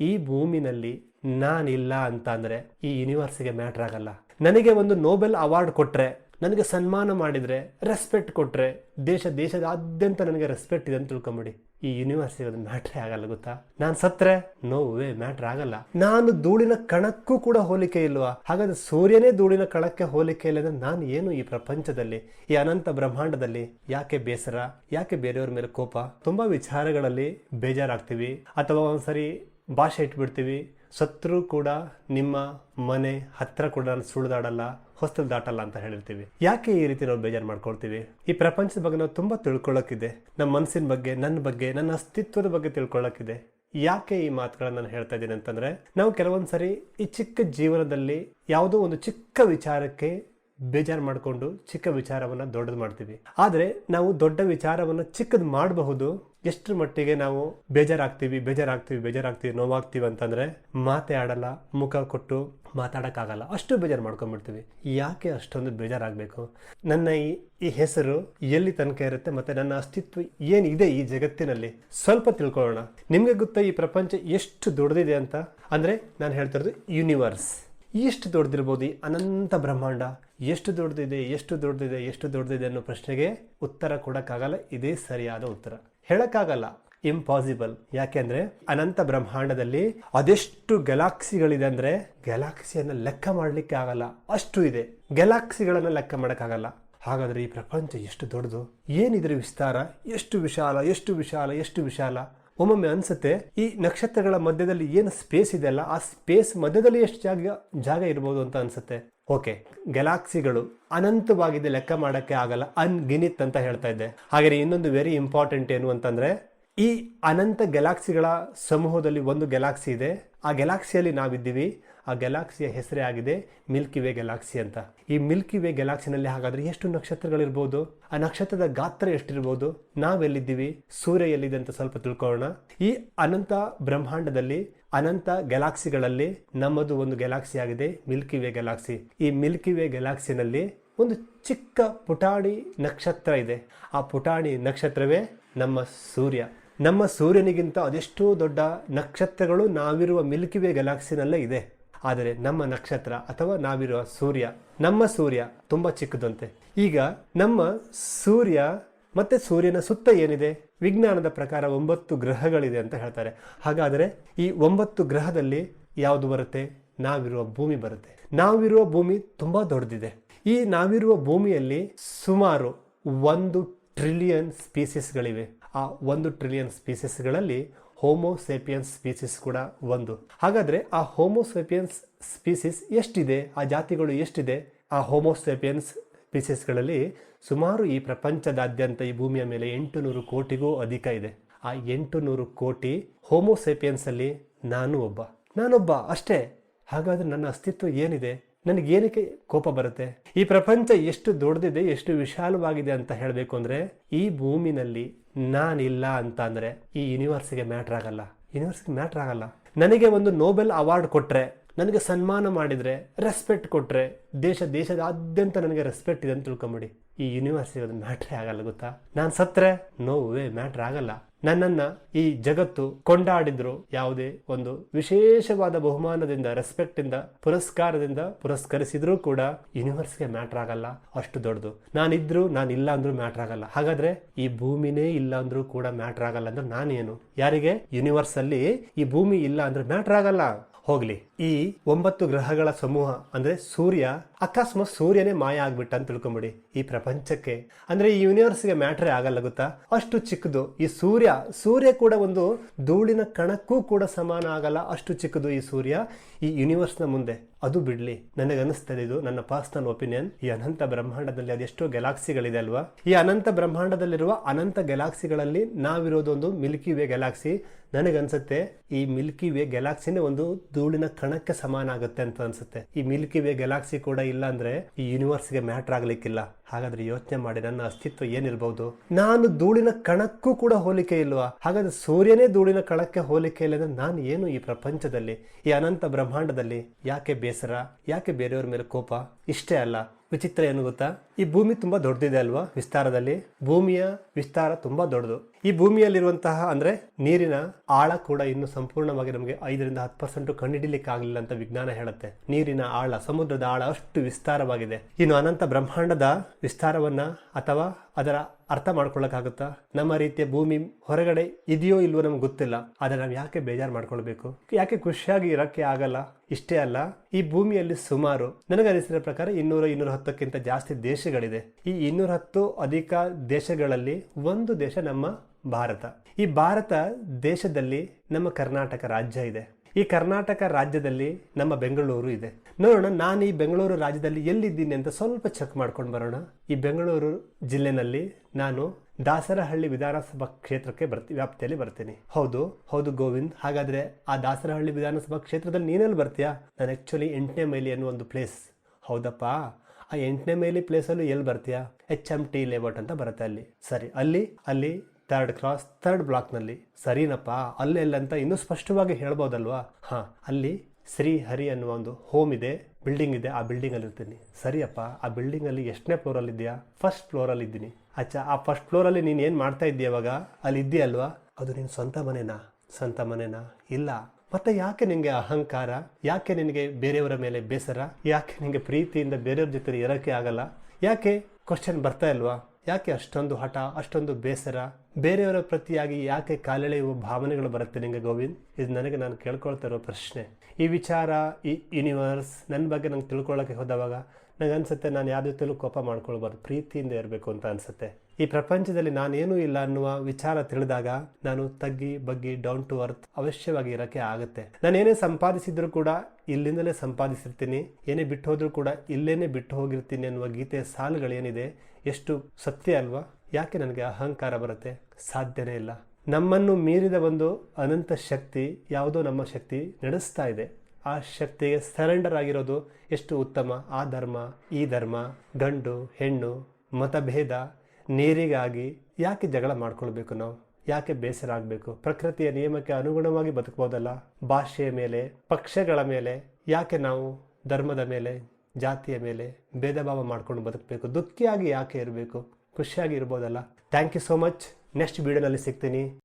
ಈ ಭೂಮಿನಲ್ಲಿ ನಾನಿಲ್ಲ ಅಂತ ಅಂದರೆ ಈ ಯೂನಿವರ್ಸ್ಗೆ ಮ್ಯಾಟ್ರ್ ಆಗಲ್ಲ. ನನಗೆ ಒಂದು ನೋಬೆಲ್ ಅವಾರ್ಡ್ ಕೊಟ್ಟರೆ ನನಗೆ ಸನ್ಮಾನ ಮಾಡಿದ್ರೆ ರೆಸ್ಪೆಕ್ಟ್ ಕೊಟ್ಟರೆ ದೇಶ ದೇಶದಾದ್ಯಂತ ನನಗೆ ರೆಸ್ಪೆಕ್ಟ್ ಇದೆ ಅಂತ ತಿಳ್ಕೊಂಬಿಡಿ. ಈ ಯೂನಿವರ್ಸಿಗೆ ಅದು ಮ್ಯಾಟ್ರೇ ಆಗಲ್ಲ ಗೊತ್ತಾ? ನಾನು ಸತ್ರೆ ನೋವೇ ಮ್ಯಾಟ್ರ್ ಆಗಲ್ಲ. ನಾನು ಧೂಳಿನ ಕಣಕ್ಕೂ ಕೂಡ ಹೋಲಿಕೆ ಇಲ್ವಾ? ಹಾಗಾದ್ರೆ ಸೂರ್ಯನೇ ಧೂಳಿನ ಕಣಕ್ಕೆ ಹೋಲಿಕೆ ಇಲ್ಲ ನಾನು ಏನು ಈ ಪ್ರಪಂಚದಲ್ಲಿ, ಈ ಅನಂತ ಬ್ರಹ್ಮಾಂಡದಲ್ಲಿ ಯಾಕೆ ಬೇಸರ, ಯಾಕೆ ಬೇರೆಯವ್ರ ಮೇಲೆ ಕೋಪ? ತುಂಬಾ ವಿಚಾರಗಳಲ್ಲಿ ಬೇಜಾರಾಗ್ತೀವಿ. ಅಥವಾ ಒಂದ್ಸರಿ ಭಾಷೆ ಇಟ್ಬಿಡ್ತೀವಿ. ಸತ್ರು ಕೂಡ ನಿಮ್ಮ ಮನೆ ಹತ್ರ ಕೂಡ ಸುಳಿದಾಡಲ್ಲ, ಹೊಸ್ತಲ್ ದಾಟಲ್ಲ ಅಂತ ಹೇಳಿರ್ತೀವಿ. ಯಾಕೆ ಈ ರೀತಿ ನಾವು ಬೇಜಾರು ಮಾಡ್ಕೊಳ್ತೀವಿ? ಈ ಪ್ರಪಂಚದ ಬಗ್ಗೆ ನಾವು ತುಂಬಾ ತಿಳ್ಕೊಳ್ಳೋಕ್ಕಿದೆ ನಮ್ಮ ಮನಸ್ಸಿನ ಬಗ್ಗೆ, ನನ್ನ ಬಗ್ಗೆ, ನನ್ನ ಅಸ್ತಿತ್ವದ ಬಗ್ಗೆ ತಿಳ್ಕೊಳ್ಳೋಕ್ಕಿದೆ ಯಾಕೆ ಈ ಮಾತುಗಳನ್ನ ನಾನು ಹೇಳ್ತಾ ಇದ್ದೀನಿ ಅಂತಂದ್ರೆ, ನಾವು ಕೆಲವೊಂದ್ಸರಿ ಈ ಚಿಕ್ಕ ಜೀವನದಲ್ಲಿ ಯಾವುದೋ ಒಂದು ಚಿಕ್ಕ ವಿಚಾರಕ್ಕೆ ಬೇಜಾರು ಮಾಡಿಕೊಂಡು ಚಿಕ್ಕ ವಿಚಾರವನ್ನು ದೊಡ್ಡದು ಮಾಡ್ತೀವಿ. ಆದರೆ ನಾವು ದೊಡ್ಡ ವಿಚಾರವನ್ನು ಚಿಕ್ಕದು ಮಾಡಬಹುದು, ಎಷ್ಟರ ಮಟ್ಟಿಗೆ ನಾವು ಬೇಜಾರಾಗ್ತೀವಿ ಬೇಜಾರಾಗ್ತೀವಿ ಬೇಜಾರಾಗ್ತೀವಿ, ನೋವಾಗ್ತೀವಿ ಅಂತಂದ್ರೆ ಮಾತೆ ಆಡಲ್ಲ, ಮುಖ ಕೊಟ್ಟು ಮಾತಾಡೋಕ್ಕಾಗಲ್ಲ, ಅಷ್ಟು ಬೇಜಾರು ಮಾಡ್ಕೊಂಡ್ಬಿಡ್ತೀವಿ. ಯಾಕೆ ಅಷ್ಟೊಂದು ಬೇಜಾರಾಗಬೇಕು? ನನ್ನ ಈ ಈ ಹೆಸರು ಎಲ್ಲಿ ತನಕ ಇರುತ್ತೆ ಮತ್ತೆ ನನ್ನ ಅಸ್ತಿತ್ವ ಏನಿದೆ ಈ ಜಗತ್ತಿನಲ್ಲಿ? ಸ್ವಲ್ಪ ತಿಳ್ಕೊಳ್ಳೋಣ. ನಿಮಗೆ ಗೊತ್ತಾ ಈ ಪ್ರಪಂಚ ಎಷ್ಟು ದೊಡ್ಡದಿದೆ ಅಂತ? ಅಂದರೆ ನಾನು ಹೇಳ್ತಿರೋದು ಯೂನಿವರ್ಸ್ ಎಷ್ಟು ದೊಡ್ಡದಿರ್ಬೋದು ಈ ಅನಂತ ಬ್ರಹ್ಮಾಂಡ? ಎಷ್ಟು ದೊಡ್ಡದಿದೆ ಎಷ್ಟು ದೊಡ್ಡದಿದೆ ಎಷ್ಟು ದೊಡ್ಡದಿದೆ ಅನ್ನೋ ಪ್ರಶ್ನೆಗೆ ಉತ್ತರ ಕೊಡೋಕ್ಕಾಗಲ್ಲ, ಇದೇ ಸರಿಯಾದ ಉತ್ತರ. ಹೇಳೋಕ್ಕಾಗಲ್ಲ. ಇಂಪಾಸಿಬಲ್ ಯಾಕೆಂದ್ರೆ ಅನಂತ ಬ್ರಹ್ಮಾಂಡದಲ್ಲಿ ಅದೆಷ್ಟು ಗ್ಯಾಲಾಕ್ಸಿಗಳಿದೆ ಅಂದ್ರೆ ಗ್ಯಾಲಾಕ್ಸಿಯನ್ನ ಲೆಕ್ಕ ಮಾಡಲಿಕ್ಕೆ ಆಗಲ್ಲ. ಅಷ್ಟು ಇದೆ. ಗ್ಯಾಲಾಕ್ಸಿಗಳನ್ನ ಲೆಕ್ಕ ಮಾಡೋಕ್ಕಾಗಲ್ಲ. ಹಾಗಾದ್ರೆ ಈ ಪ್ರಪಂಚ ಎಷ್ಟು ದೊಡ್ಡದು? ಏನಿದ್ರೆ ವಿಸ್ತಾರ, ಎಷ್ಟು ವಿಶಾಲ ಎಷ್ಟು ವಿಶಾಲ ಎಷ್ಟು ವಿಶಾಲ? ಒಮ್ಮೊಮ್ಮೆ ಅನ್ಸುತ್ತೆ, ಈ ನಕ್ಷತ್ರಗಳ ಮಧ್ಯದಲ್ಲಿ ಏನು ಸ್ಪೇಸ್ ಇದೆಯಲ್ಲ ಆ ಸ್ಪೇಸ್ ಮಧ್ಯದಲ್ಲಿ ಎಷ್ಟು ಜಾಗ ಜಾಗ ಇರ್ಬೋದು ಅಂತ ಅನ್ಸುತ್ತೆ. ಓಕೆ ಗ್ಯಾಲಾಕ್ಸಿಗಳು ಅನಂತವಾಗಿದೆ ಲೆಕ್ಕ ಮಾಡಕ್ಕೆ ಆಗಲ್ಲ ಅನ್ಗಿನಿತ್ ಅಂತ ಹೇಳ್ತಾ ಇದ್ದೆ. ಹಾಗೆ ಇನ್ನೊಂದು ವೆರಿ ಇಂಪಾರ್ಟೆಂಟ್ ಏನು ಅಂತಂದ್ರೆ, ಈ ಅನಂತ ಗ್ಯಾಲಾಕ್ಸಿಗಳ ಸಮೂಹದಲ್ಲಿ ಒಂದು ಗ್ಯಾಲಾಕ್ಸಿ ಇದೆ. ಆ ಗ್ಯಾಲಾಕ್ಸಿಯಲ್ಲಿ ನಾವಿದ್ದೀವಿ. ಆ ಗ್ಯಾಲಾಕ್ಸಿಯ ಹೆಸರೇ ಆಗಿದೆ ಮಿಲ್ಕಿ ವೇ ಗ್ಯಾಲಾಕ್ಸಿ ಅಂತ. ಈ ಮಿಲ್ಕಿ ವೇ ಗ್ಯಾಲಾಕ್ಸಿನಲ್ಲಿ ಹಾಗಾದ್ರೆ ಎಷ್ಟು ನಕ್ಷತ್ರಗಳಿರ್ಬೋದು? ಆ ನಕ್ಷತ್ರದ ಗಾತ್ರ ಎಷ್ಟಿರ್ಬೋದು? ನಾವೆಲ್ಲಿದ್ದೀವಿ? ಸೂರ್ಯ ಎಲ್ಲಿದೆ ಅಂತ ಸ್ವಲ್ಪ ತಿಳ್ಕೊಳ್ಳೋಣ. ಈ ಅನಂತ ಬ್ರಹ್ಮಾಂಡದಲ್ಲಿ, ಅನಂತ ಗ್ಯಾಲಾಕ್ಸಿಗಳಲ್ಲಿ ನಮ್ಮದು ಒಂದು ಗ್ಯಾಲಾಕ್ಸಿ ಆಗಿದೆ ಮಿಲ್ಕಿ ವೇ ಗ್ಯಾಲಾಕ್ಸಿ ಈ ಮಿಲ್ಕಿ ವೇ ಗ್ಯಾಲಾಕ್ಸಿನಲ್ಲಿ ಒಂದು ಚಿಕ್ಕ ಪುಟಾಣಿ ನಕ್ಷತ್ರ ಇದೆ. ಆ ಪುಟಾಣಿ ನಕ್ಷತ್ರವೇ ನಮ್ಮ ಸೂರ್ಯ. ನಮ್ಮ ಸೂರ್ಯನಿಗಿಂತ ಅದೆಷ್ಟೋ ದೊಡ್ಡ ನಕ್ಷತ್ರಗಳು ನಾವಿರುವ ಮಿಲ್ಕಿ ವೇ ಗ್ಯಾಲಾಕ್ಸಿನಲ್ಲೇ ಇದೆ. ಆದರೆ ನಮ್ಮ ನಕ್ಷತ್ರ ಅಥವಾ ನಾವಿರುವ ಸೂರ್ಯ ನಮ್ಮ ಸೂರ್ಯ ತುಂಬಾ ಚಿಕ್ಕದಂತೆ. ಈಗ ನಮ್ಮ ಸೂರ್ಯ ಮತ್ತೆ ಸೂರ್ಯನ ಸುತ್ತ ಏನಿದೆ? ವಿಜ್ಞಾನದ ಪ್ರಕಾರ ಒಂಬತ್ತು ಗ್ರಹಗಳಿದೆ ಅಂತ ಹೇಳ್ತಾರೆ. ಹಾಗಾದರೆ ಈ ಒಂಬತ್ತು ಗ್ರಹದಲ್ಲಿ ಯಾವುದು ಬರುತ್ತೆ? ನಾವಿರುವ ಭೂಮಿ ಬರುತ್ತೆ. ನಾವಿರುವ ಭೂಮಿ ತುಂಬಾ ದೊಡ್ಡದಿದೆ. ಈ ನಾವಿರುವ ಭೂಮಿಯಲ್ಲಿ ಸುಮಾರು ಒಂದು ಟ್ರಿಲಿಯನ್ ಸ್ಪೀಸೀಸ್ಗಳಿವೆ. ಆ ಒಂದು ಟ್ರಿಲಿಯನ್ ಸ್ಪೀಸೀಸ್ಗಳಲ್ಲಿ ಹೋಮೋಸೇಪಿಯನ್ಸ್ ಸ್ಪೀಸಿಸ್ ಕೂಡ ಒಂದು. ಹಾಗಾದ್ರೆ ಆ ಹೋಮೋಸೇಪಿಯನ್ಸ್ ಸ್ಪೀಸಿಸ್ ಎಷ್ಟಿದೆ? ಆ ಜಾತಿಗಳು ಎಷ್ಟಿದೆ? ಆ ಹೋಮೋಸೇಪಿಯನ್ಸ್ ಸ್ಪೀಸಿಸ್ಗಳಲ್ಲಿ ಸುಮಾರು ಈ ಪ್ರಪಂಚದಾದ್ಯಂತ ಈ ಭೂಮಿಯ ಮೇಲೆ ಎಂಟು ನೂರು ಕೋಟಿಗೂ ಅಧಿಕ ಇದೆ. ಆ ಎಂಟು ನೂರು ಕೋಟಿ ಅಲ್ಲಿ ನಾನು ಒಬ್ಬ. ನಾನೊಬ್ಬ ಅಷ್ಟೇ. ಹಾಗಾದ್ರೆ ನನ್ನ ಅಸ್ತಿತ್ವ ಏನಿದೆ? ನನಗೆ ಏನಕ್ಕೆ ಕೋಪ ಬರುತ್ತೆ? ಈ ಪ್ರಪಂಚ ಎಷ್ಟು ದೊಡ್ಡದಿದೆ, ಎಷ್ಟು ವಿಶಾಲವಾಗಿದೆ ಅಂತ ಹೇಳಬೇಕು ಅಂದರೆ, ಈ ಭೂಮಿನಲ್ಲಿ ನಾನಿಲ್ಲ ಅಂತ ಅಂದರೆ, ಈ ಯೂನಿವರ್ಸ್ಗೆ ಮ್ಯಾಟ್ರ್ ಆಗಲ್ಲ. ಯೂನಿವರ್ಸ್ಗೆ ಮ್ಯಾಟ್ರ್ ಆಗಲ್ಲ. ನನಗೆ ಒಂದು ನೋಬೆಲ್ ಅವಾರ್ಡ್ ಕೊಟ್ಟರೆ ನನಗೆ ಸನ್ಮಾನ ಮಾಡಿದರೆ ರೆಸ್ಪೆಕ್ಟ್ ಕೊಟ್ಟರೆ ದೇಶ ದೇಶದಾದ್ಯಂತ ನನಗೆ ರೆಸ್ಪೆಕ್ಟ್ ಇದೆ ಅಂತ ತಿಳ್ಕೊಂಬಿಡಿ. ಈ ಯೂನಿವರ್ಸಿಗೆ ಅದು ಮ್ಯಾಟ್ರೇ ಆಗಲ್ಲ ಗೊತ್ತಾ? ನಾನು ಸತ್ರೆ ನೋವೇ ಮ್ಯಾಟ್ರ್ ಆಗಲ್ಲ. ನನ್ನನ್ನ ಈ ಜಗತ್ತು ಕೊಂಡಾಡಿದ್ರು ಯಾವುದೇ ಒಂದು ವಿಶೇಷವಾದ ಬಹುಮಾನದಿಂದ ರೆಸ್ಪೆಕ್ಟ್ ಇಂದ ಪುರಸ್ಕಾರದಿಂದ ಪುರಸ್ಕರಿಸಿದ್ರೂ ಕೂಡ ಯೂನಿವರ್ಸ್ಗೆ ಮ್ಯಾಟ್ರ್ ಆಗಲ್ಲ, ಅಷ್ಟು ದೊಡ್ಡದು. ನಾನಿದ್ರು ನಾನು ಇಲ್ಲ ಅಂದ್ರೂ ಮ್ಯಾಟ್ರ್ ಆಗಲ್ಲ. ಹಾಗಾದ್ರೆ ಈ ಭೂಮಿನೇ ಇಲ್ಲ ಅಂದ್ರೂ ಕೂಡ ಮ್ಯಾಟ್ರ್ ಆಗಲ್ಲ ಅಂದ್ರೆ ನಾನೇನು? ಯಾರಿಗೆ? ಯೂನಿವರ್ಸ್ ಅಲ್ಲಿ ಈ ಭೂಮಿ ಇಲ್ಲ ಅಂದ್ರೆ ಮ್ಯಾಟ್ರ್ ಆಗಲ್ಲ. ಹೋಗ್ಲಿ. ಈ ಒಂಬತ್ತು ಗ್ರಹಗಳ ಸಮೂಹ ಅಂದ್ರೆ ಸೂರ್ಯ ಅಕಸ್ಮಾತ್ ಸೂರ್ಯನೇ ಮಾಯ ಆಗ್ಬಿಟ್ಟ ಅಂತ ತಿಳ್ಕೊಂಬಿಡಿ ಈ ಪ್ರಪಂಚಕ್ಕೆ. ಅಂದ್ರೆ ಈ ಯೂನಿವರ್ಸ್ಗೆ ಮ್ಯಾಟ್ರೇ ಆಗಲ್ಲ ಗೊತ್ತಾ? ಅಷ್ಟು ಚಿಕ್ಕದು. ಈ ಸೂರ್ಯ ಸೂರ್ಯ ಕೂಡ ಒಂದು ಧೂಳಿನ ಕಣಕ್ಕೂ ಕೂಡ ಸಮಾನ ಆಗಲ್ಲ. ಅಷ್ಟು ಚಿಕ್ಕದು ಈ ಸೂರ್ಯ ಈ ಯೂನಿವರ್ಸ್ನ ಮುಂದೆ. ಅದು ಬಿಡ್ಲಿ. ನನಗೆ ಅನಿಸ್ತದೆ ಇದು ನನ್ನ ಪರ್ಸನಲ್ ಒಪಿನಿಯನ್ ಈ ಅನಂತ ಬ್ರಹ್ಮಾಂಡದಲ್ಲಿ ಅದೆಷ್ಟೋ ಗೆಲಾಕ್ಸಿಗಳಿದೆ ಅಲ್ವಾ? ಈ ಅನಂತ ಬ್ರಹ್ಮಾಂಡದಲ್ಲಿರುವ ಅನಂತ ಗ್ಯಾಲಾಕ್ಸಿಗಳಲ್ಲಿ ನಾವಿರೋದೊಂದು ಮಿಲ್ಕಿ ವೇ ಗ್ಯಾಲಾಕ್ಸಿ ನನಗನ್ಸುತ್ತೆ ಈ ಮಿಲ್ಕಿ ವೇ ಗೆಲಾಕ್ಸಿನೇ ಒಂದು ಧೂಳಿನ ಕಣಕ್ಕೆ ಸಮಾನ ಆಗುತ್ತೆ ಅಂತ ಅನ್ಸುತ್ತೆ. ಈ ಮಿಲ್ಕಿ ವೇ ಗೆಲಾಕ್ಸಿ ಕೂಡ ಇಲ್ಲ ಅಂದ್ರೆ ಈ ಯೂನಿವರ್ಸ್ಗೆ ಮ್ಯಾಟ್ರ್ ಆಗ್ಲಿಕ್ಕಿಲ್ಲ. ಹಾಗಾದ್ರೆ ಯೋಚನೆ ಮಾಡಿ, ನನ್ನ ಅಸ್ತಿತ್ವ ಏನಿರಬಹುದು ನಾನು ಧೂಳಿನ ಕಣಕ್ಕೂ ಕೂಡ ಹೋಲಿಕೆ ಇಲ್ವಾ? ಹಾಗಾದ್ರೆ ಸೂರ್ಯನೇ ಧೂಳಿನ ಕಣಕ್ಕೆ ಹೋಲಿಕೆ ಇಲ್ಲ ಅಂದ್ರೆ ನಾನು ಏನು ಈ ಪ್ರಪಂಚದಲ್ಲಿ, ಈ ಅನಂತ ಬ್ರಹ್ಮಾಂಡದಲ್ಲಿ? ಯಾಕೆ ಬೇಸರ? ಯಾಕೆ ಬೇರೆಯವ್ರ ಮೇಲೆ ಕೋಪ? ಇಷ್ಟೇ ಅಲ್ಲ, ವಿಚಿತ್ರ ಏನು ಗೊತ್ತಾ? ಈ ಭೂಮಿ ತುಂಬಾ ದೊಡ್ಡದಿದೆ ಅಲ್ವಾ ವಿಸ್ತಾರದಲ್ಲಿ? ಭೂಮಿಯ ವಿಸ್ತಾರ ತುಂಬಾ ದೊಡ್ಡದು. ಈ ಭೂಮಿಯಲ್ಲಿರುವಂತಹ ಅಂದ್ರೆ ನೀರಿನ ಆಳ ಕೂಡ ಇನ್ನು ಸಂಪೂರ್ಣವಾಗಿ ನಮಗೆ ಐದರಿಂದ ಹತ್ತು ಪರ್ಸೆಂಟ್ ಕಂಡುಹಿಡಿಲಿಕ್ಕೆ ಆಗಲಿಲ್ಲ ಅಂತ ವಿಜ್ಞಾನ ಹೇಳುತ್ತೆ. ನೀರಿನ ಆಳ, ಸಮುದ್ರದ ಆಳ ಅಷ್ಟು ವಿಸ್ತಾರವಾಗಿದೆ. ಇನ್ನು ಅನಂತ ಬ್ರಹ್ಮಾಂಡದ ವಿಸ್ತಾರವನ್ನ ಅಥವಾ ಅದರ ಅರ್ಥ ಮಾಡ್ಕೊಳ್ಳೋಕ್ಕಾಗುತ್ತಾ? ನಮ್ಮ ರೀತಿಯ ಭೂಮಿ ಹೊರಗಡೆ ಇದೆಯೋ ಇಲ್ವೋ ನಮ್ಗೆ ಗೊತ್ತಿಲ್ಲ. ಆದರೆ ನಾವು ಯಾಕೆ ಬೇಜಾರು ಮಾಡ್ಕೊಳ್ಬೇಕು? ಯಾಕೆ ಖುಷಿಯಾಗಿ ಇರೋಕ್ಕೆ ಆಗಲ್ಲ? ಇಷ್ಟೇ ಅಲ್ಲ, ಈ ಭೂಮಿಯಲ್ಲಿ ಸುಮಾರು ನನಗೆ ಅನಿಸಿದ ಪ್ರಕಾರ ಇನ್ನೂರ ಇನ್ನೂರ ಹತ್ತಕ್ಕಿಂತ ಜಾಸ್ತಿ ದೇಶಗಳಿದೆ. ಈ ಇನ್ನೂರ ಹತ್ತು ಅಧಿಕ ದೇಶಗಳಲ್ಲಿ ಒಂದು ದೇಶ ನಮ್ಮ ಭಾರತ. ಈ ಭಾರತ ದೇಶದಲ್ಲಿ ನಮ್ಮ ಕರ್ನಾಟಕ ರಾಜ್ಯ ಇದೆ. ಈ ಕರ್ನಾಟಕ ರಾಜ್ಯದಲ್ಲಿ ನಮ್ಮ ಬೆಂಗಳೂರು ಇದೆ. ನೋಡೋಣ, ನಾನು ಈ ಬೆಂಗಳೂರು ರಾಜ್ಯದಲ್ಲಿ ಎಲ್ಲಿದ್ದೀನಿ ಅಂತ ಸ್ವಲ್ಪ ಚೆಕ್ ಮಾಡ್ಕೊಂಡು ಬರೋಣ. ಈ ಬೆಂಗಳೂರು ಜಿಲ್ಲೆನಲ್ಲಿ ನಾನು ದಾಸರಹಳ್ಳಿ ವಿಧಾನಸಭಾ ಕ್ಷೇತ್ರಕ್ಕೆ ಬರ್ತಿ, ವ್ಯಾಪ್ತಿಯಲ್ಲಿ ಬರ್ತೀನಿ. ಹೌದು ಹೌದು ಗೋವಿಂದ್. ಹಾಗಾದ್ರೆ ಆ ದಾಸರಹಳ್ಳಿ ವಿಧಾನಸಭಾ ಕ್ಷೇತ್ರದಲ್ಲಿ ನೀನೆಲ್ಲಿ ಬರ್ತೀಯಾ? ನಾನು ಆ್ಯಕ್ಚುಲಿ ಎಂಟನೇ ಮೈಲಿ ಅನ್ನೋ ಒಂದು ಪ್ಲೇಸ್ ಹೌದಪ್ಪ, ಆ ಎಂಟನೇ ಮೈಲಿ ಪ್ಲೇಸಲ್ಲೂ ಎಲ್ಲಿ ಬರ್ತೀಯಾ? ಎಚ್ ಎಂ ಟಿ ಲೇಔಟ್ ಅಂತ ಬರುತ್ತೆ ಅಲ್ಲಿ. ಸರಿ, ಅಲ್ಲಿ ಅಲ್ಲಿ ಥರ್ಡ್ ಕ್ರಾಸ್ ಥರ್ಡ್ ಬ್ಲಾಕ್ನಲ್ಲಿ ಸರಿನಪ್ಪ, ಅಲ್ಲೆಲ್ಲಂತ ಇನ್ನೂ ಸ್ಪಷ್ಟವಾಗಿ ಹೇಳ್ಬೋದಲ್ವಾ? ಹಾಂ, ಅಲ್ಲಿ ಶ್ರೀ ಹರಿ ಅನ್ನುವ ಒಂದು ಹೋಮ್ ಇದೆ ಬಿಲ್ಡಿಂಗ್ ಇದೆ, ಆ ಬಿಲ್ಡಿಂಗಲ್ಲಿ ಇರ್ತೀನಿ. ಸರಿಯಪ್ಪ, ಆ ಬಿಲ್ಡಿಂಗಲ್ಲಿ ಎಷ್ಟನೇ ಫ್ಲೋರಲ್ಲಿ ಇದೆಯಾ ಫಸ್ಟ್ ಫ್ಲೋರಲ್ಲಿ ಇದ್ದೀನಿ. ಅಚ್ಚಾ, ಆ ಫಸ್ಟ್ ಫ್ಲೋರಲ್ಲಿ ನೀನು ಏನು ಮಾಡ್ತಾ ಇದ್ದೀಯ ಅವಾಗ ಅಲ್ಲಿ ಇದೆಯಲ್ವಾ ಅದು ನಿನ್ನ ಸ್ವಂತ ಮನೆನಾ? ಸ್ವಂತ ಮನೆನಾ? ಇಲ್ಲ. ಮತ್ತೆ ಯಾಕೆ ನಿನಗೆ ಅಹಂಕಾರ? ಯಾಕೆ ನಿನಗೆ ಬೇರೆಯವರ ಮೇಲೆ ಬೇಸರ? ಯಾಕೆ ನಿನಗೆ ಪ್ರೀತಿಯಿಂದ ಬೇರೆಯವ್ರ ಜೊತೆ ಇರೋಕ್ಕೆ ಆಗಲ್ಲ? ಯಾಕೆ? ಕ್ವಶನ್ ಬರ್ತಾ ಇಲ್ವಾ? ಯಾಕೆ ಅಷ್ಟೊಂದು ಹಠ, ಅಷ್ಟೊಂದು ಬೇಸರ? ಬೇರೆಯವರ ಪ್ರತಿಯಾಗಿ ಯಾಕೆ ಕಾಲೆಳೆಯುವ ಭಾವನೆಗಳು ಬರುತ್ತೆ ನಿಮಗೆ ಗೋವಿಂದ್? ಇದು ನನಗೆ ನಾನು ಕೇಳ್ಕೊಳ್ತಾ ಇರೋ ಪ್ರಶ್ನೆ. ಈ ವಿಚಾರ, ಈ ಯೂನಿವರ್ಸ್ ನನ್ನ ಬಗ್ಗೆ ನಂಗೆ ತಿಳ್ಕೊಳ್ಳೋಕೆ ಹೋದವಾಗ ನಂಗೆ ಅನ್ಸುತ್ತೆ ನಾನು ಯಾವುದೇ ಜೊತೆಲೂ ಕೋಪ ಮಾಡ್ಕೊಳ್ಬಾರ್ದು. ಪ್ರೀತಿಯಿಂದ ಇರಬೇಕು ಅಂತ ಅನ್ಸುತ್ತೆ. ಈ ಪ್ರಪಂಚದಲ್ಲಿ ನಾನೇನೂ ಇಲ್ಲ ಅನ್ನುವ ವಿಚಾರ ತಿಳಿದಾಗ ನಾನು ತಗ್ಗಿ, ಬಗ್ಗಿ ಡೌನ್ ಟು ಅರ್ತ್ ಅವಶ್ಯವಾಗಿ ಇರೋಕ್ಕೆ ಆಗುತ್ತೆ. ನಾನೇನೇ ಸಂಪಾದಿಸಿದ್ರು ಕೂಡ ಇಲ್ಲಿಂದಲೇ ಸಂಪಾದಿಸಿರ್ತೀನಿ. ಏನೇ ಬಿಟ್ಟು ಹೋದ್ರೂ ಕೂಡ ಇಲ್ಲೇನೆ ಬಿಟ್ಟು ಹೋಗಿರ್ತೀನಿ ಅನ್ನುವ ಗೀತೆಯ ಸಾಲುಗಳೇನಿದೆ, ಎಷ್ಟು ಸತ್ಯ ಅಲ್ವಾ? ಯಾಕೆ ನನಗೆ ಅಹಂಕಾರ ಬರುತ್ತೆ? ಸಾಧ್ಯನೇ ಇಲ್ಲ. ನಮ್ಮನ್ನು ಮೀರಿದ ಒಂದು ಅನಂತ ಶಕ್ತಿ ಯಾವುದೋ ನಮ್ಮ ಶಕ್ತಿ ನಡೆಸ್ತಾ ಇದೆ. ಆ ಶಕ್ತಿಗೆ ಸರೆಂಡರ್ ಆಗಿರೋದು ಎಷ್ಟು ಉತ್ತಮ? ಆ ಧರ್ಮ, ಈ ಧರ್ಮ, ಗಂಡು, ಹೆಣ್ಣು, ಮತಭೇದ ನೀರಿಗಾಗಿ ಯಾಕೆ ಜಗಳ ಮಾಡ್ಕೊಳ್ಬೇಕು ನಾವು? ಯಾಕೆ ಬೇಸರ ಆಗಬೇಕು? ಪ್ರಕೃತಿಯ ನಿಯಮಕ್ಕೆ ಅನುಗುಣವಾಗಿ ಬದುಕಬಹುದಲ್ಲ ಭಾಷೆಯ ಮೇಲೆ, ಪಕ್ಷಗಳ ಮೇಲೆ ಯಾಕೆ ನಾವು ಧರ್ಮದ ಮೇಲೆ, ಜಾತಿಯ ಮೇಲೆ ಭೇದ ಭಾವ ಮಾಡ್ಕೊಂಡು ಬದುಕಬೇಕು? ದುಃಖಿಯಾಗಿ ಯಾಕೆ ಇರಬೇಕು? ಖುಷಿಯಾಗಿ ಇರ್ಬೋದಲ್ಲ? Thank you so much. Next ವಿಡಿಯೋನಲ್ಲಿ ಸಿಗ್ತೀನಿ.